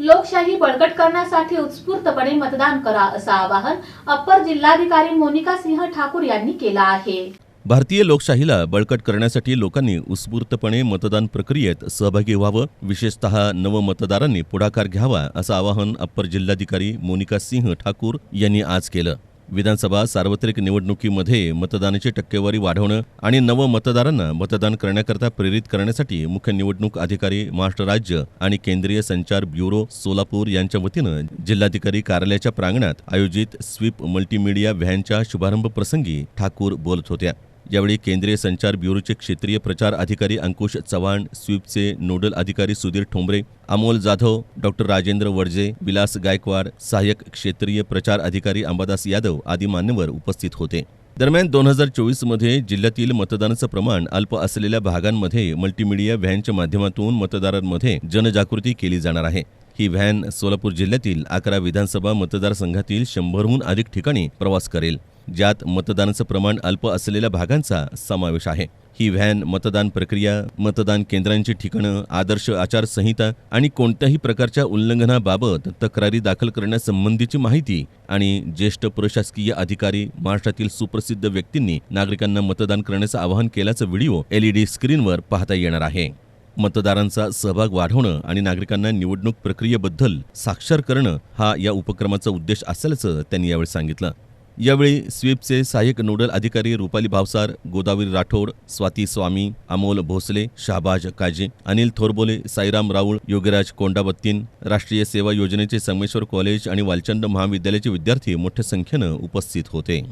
लोकशाही बळकट करण्यासाठी उत्स्फूर्तपणे मतदान करा असं आवाहन अप्पर जिल्हाधिकारी मोनिका सिंह ठाकूर यांनी केलं आहे. भारतीय लोकशाहीला बळकट करण्यासाठी लोकांनी उत्स्फूर्तपणे मतदान प्रक्रियेत सहभागी व्हावं विशेषतः नवमतदारांनी पुढाकार घ्यावा असं आवाहन अप्पर जिल्हाधिकारी मोनिका सिंह ठाकूर यांनी आज केलं. विधानसभा सार्वत्रिक निवडणुकीमध्ये मतदानाची टक्केवारी वाढवणं आणि नव मतदारांना मतदान करण्याकरता प्रेरित करण्यासाठी मुख्य निवडणूक अधिकारी महाराष्ट्र राज्य आणि केंद्रीय संचार ब्युरो सोलापूर यांच्या वतीनं जिल्हाधिकारी कार्यालयाच्या प्रांगणात आयोजित स्वीप मल्टीमीडिया व्हॅनच्या शुभारंभ प्रसंगी ठाकूर बोलत होत्या. यावेळी केंद्रीय संचार ब्युरोचे क्षेत्रीय प्रचार अधिकारी अंकुश चव्हाण स्वीपचे नोडल अधिकारी सुधीर ठोंबरे अमोल जाधव डॉक्टर राजेंद्र वडजे विलास गायकवाड सहाय्यक क्षेत्रीय प्रचार अधिकारी अंबादास यादव आदी मान्यवर उपस्थित होते. दरम्यान दोन हजार चोवीसमध्ये जिल्ह्यातील मतदानाचं प्रमाण अल्प असलेल्या भागांमध्ये मल्टीमीडिया व्हॅनच्या माध्यमातून मतदारांमध्ये जनजागृती केली जाणार आहे. ही व्हॅन सोलापूर जिल्ह्यातील अकरा विधानसभा मतदारसंघातील शंभरहून अधिक ठिकाणी प्रवास करेल. ज्यात मतदानाचं प्रमाण अल्प असलेल्या भागांचा समावेश आहे. ही व्हॅन मतदान प्रक्रिया मतदान केंद्रांची ठिकाणं आदर्श आचारसंहिता आणि कोणत्याही प्रकारच्या उल्लंघनाबाबत तक्रारी दाखल करण्यासंबंधीची माहिती आणि ज्येष्ठ प्रशासकीय अधिकारी महाराष्ट्रातील सुप्रसिद्ध व्यक्तींनी नागरिकांना मतदान करण्याचं आवाहन केल्याचं व्हिडिओ एलईडी स्क्रीनवर पाहता येणार आहे. मतदारांचा सहभाग वाढवणं आणि नागरिकांना निवडणूक प्रक्रियेबद्दल साक्षर करणं हा या उपक्रमाचा उद्देश असल्याचं त्यांनी यावेळी सांगितलं. यावेळी स्वीपचे सहाय्यक नोडल अधिकारी रुपाली भावसार गोदावरी राठोड स्वाती स्वामी अमोल भोसले शहाबाज काजे अनिल थोरबोले साईराम राऊळ योगराज कोंडाबत्तीन राष्ट्रीय सेवा योजनेचे संगमेश्वर कॉलेज आणि वालचंद महाविद्यालयाचे विद्यार्थी मोठ्या संख्येनं उपस्थित होते.